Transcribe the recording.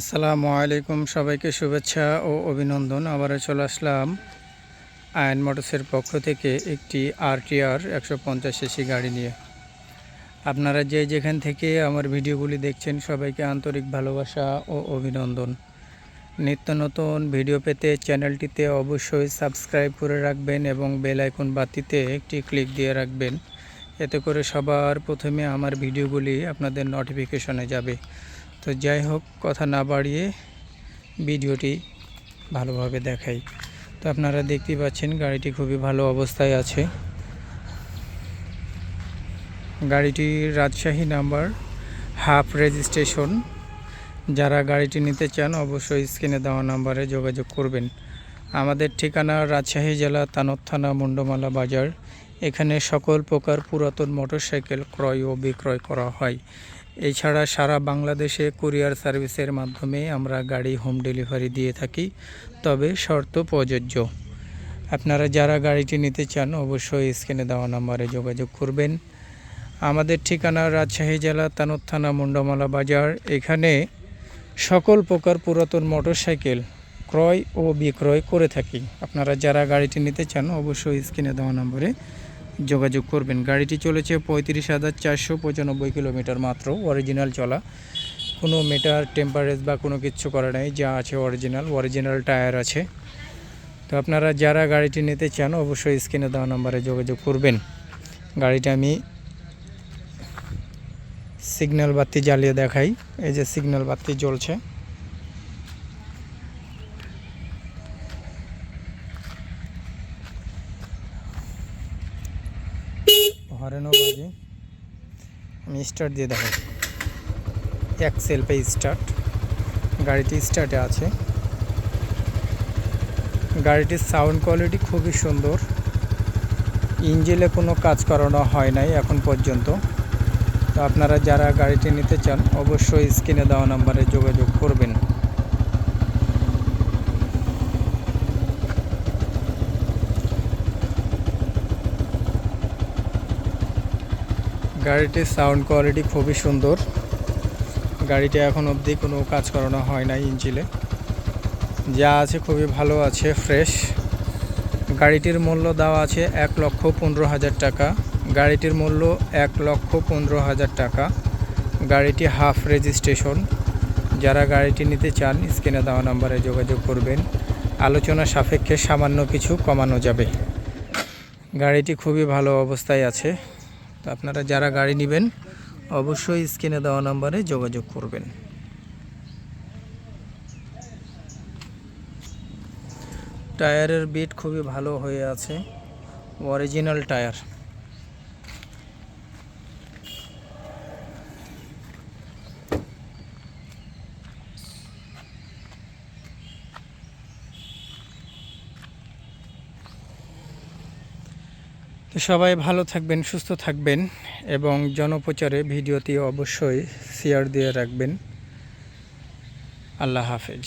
আসসালামু আলাইকুম সবাইকে শুভেচ্ছা ও অভিনন্দন। আবারও চলে আসলাম আয়ন মোটরসের পক্ষ থেকে একটি আরটিআর একশো পঞ্চাশ এসি গাড়ি নিয়ে। আপনারা যে যেখান থেকে আমার ভিডিওগুলি দেখছেন, সবাইকে আন্তরিক ভালোবাসা ও অভিনন্দন। নিত্য নতুন ভিডিও পেতে চ্যানেলটিতে অবশ্যই সাবস্ক্রাইব করে রাখবেন এবং বেল আইকন বাতিতে একটি ক্লিক দিয়ে রাখবেন। এতে করে সবার প্রথমে আমার ভিডিওগুলি আপনাদের নোটিফিকেশনে যাবে। তো যাই হোক, কথা না বাড়িয়ে ভিডিওটি ভালোভাবে দেখাই। তো আপনারা দেখতেই পাচ্ছেন, গাড়িটি খুবই ভালো অবস্থায় আছে। গাড়িটি রাজশাহী নাম্বার হাফ রেজিস্ট্রেশন। যারা গাড়িটি নিতে চান, অবশ্যই স্ক্রিনে দেওয়া নাম্বারে যোগাযোগ করবেন। আমাদের ঠিকানা রাজশাহী জেলা তানদ থানা, মুন্ডমালা বাজার। এখানে সকল প্রকার পুরাতন মোটরসাইকেল ক্রয় ও বিক্রয় করা হয়। এছাড়া সারা বাংলাদেশে কুরিয়ার সার্ভিসের মাধ্যমে আমরা গাড়ি হোম ডেলিভারি দিয়ে থাকি, তবে শর্ত প্রযোজ্য। আপনারা যারা গাড়িটি নিতে চান, অবশ্যই স্ক্রিনে দেওয়া নাম্বারে যোগাযোগ করবেন। আমাদের ঠিকানা রাজশাহী জেলা, তানুর থানা, মুন্ডমালা বাজার। এখানে সকল প্রকার পুরাতন মোটরসাইকেল ক্রয় ও বিক্রয় করে থাকি। আপনারা যারা গাড়িটি নিতে চান, অবশ্যই স্ক্রিনে দেওয়া নম্বরে যোগাযোগ করবেন। গাড়িটি চলেছে পঁয়ত্রিশ হাজার চারশো পঁচানব্বই কিলোমিটার মাত্র অরিজিনাল চলা। কোনো মিটার টেম্পারেজ বা কোনো কিছু করা নেই, যা আছে অরিজিনাল অরিজিনাল টায়ার আছে। তো আপনারা যারা গাড়িটি নিতে চান, অবশ্যই স্ক্রিনে দেওয়া নম্বরে যোগাযোগ করবেন। গাড়িটা আমি সিগন্যাল বাতি জ্বালিয়ে দেখাই। এই যে সিগন্যাল বাতি জ্বলছে। হরেনও বাজে। আমি স্টার্ট দিয়ে দেখাই। এক সেলফে স্টার্ট গাড়িটি স্টার্টে আছে। গাড়িটির সাউন্ড কোয়ালিটি খুবই সুন্দর। ইঞ্জিনে কোনো কাজ করানো হয় নাই এখন পর্যন্ত। তো আপনারা যারা গাড়িটি নিতে চান, অবশ্যই স্ক্রিনে দেওয়া নাম্বারে যোগাযোগ করবেন। গাড়িটির সাউন্ড কোয়ালিটি খুবই সুন্দর। গাড়িটি এখন অবধি কোনো কাজ করানো হয় নাই ইঞ্জিলে যা আছে খুবই ভালো আছে, ফ্রেশ। গাড়িটির মূল্য দেওয়া আছে এক লক্ষ পনেরো হাজার টাকা। গাড়িটির মূল্য এক লক্ষ পনেরো হাজার টাকা। গাড়িটি হাফ রেজিস্ট্রেশন। যারা গাড়িটি নিতে চান, স্ক্রিনে দেওয়া নাম্বারে যোগাযোগ করবেন। আলোচনা সাপেক্ষে সামান্য কিছু কমানো যাবে। গাড়িটি খুবই ভালো অবস্থায় আছে। তো আপনারা যারা গাড়ি নেবেন, অবশ্যই স্ক্রিনে দেওয়া নাম্বারে যোগাযোগ করবেন। টায়ারের বিট খুবই ভালো হয়ে আছে অরিজিনাল টায়ার। তো সবাই ভালো থাকবেন, সুস্থ থাকবেন এবং জনপ্রচারে ভিডিওটি অবশ্যই শেয়ার দিয়ে রাখবেন। আল্লাহ হাফেজ।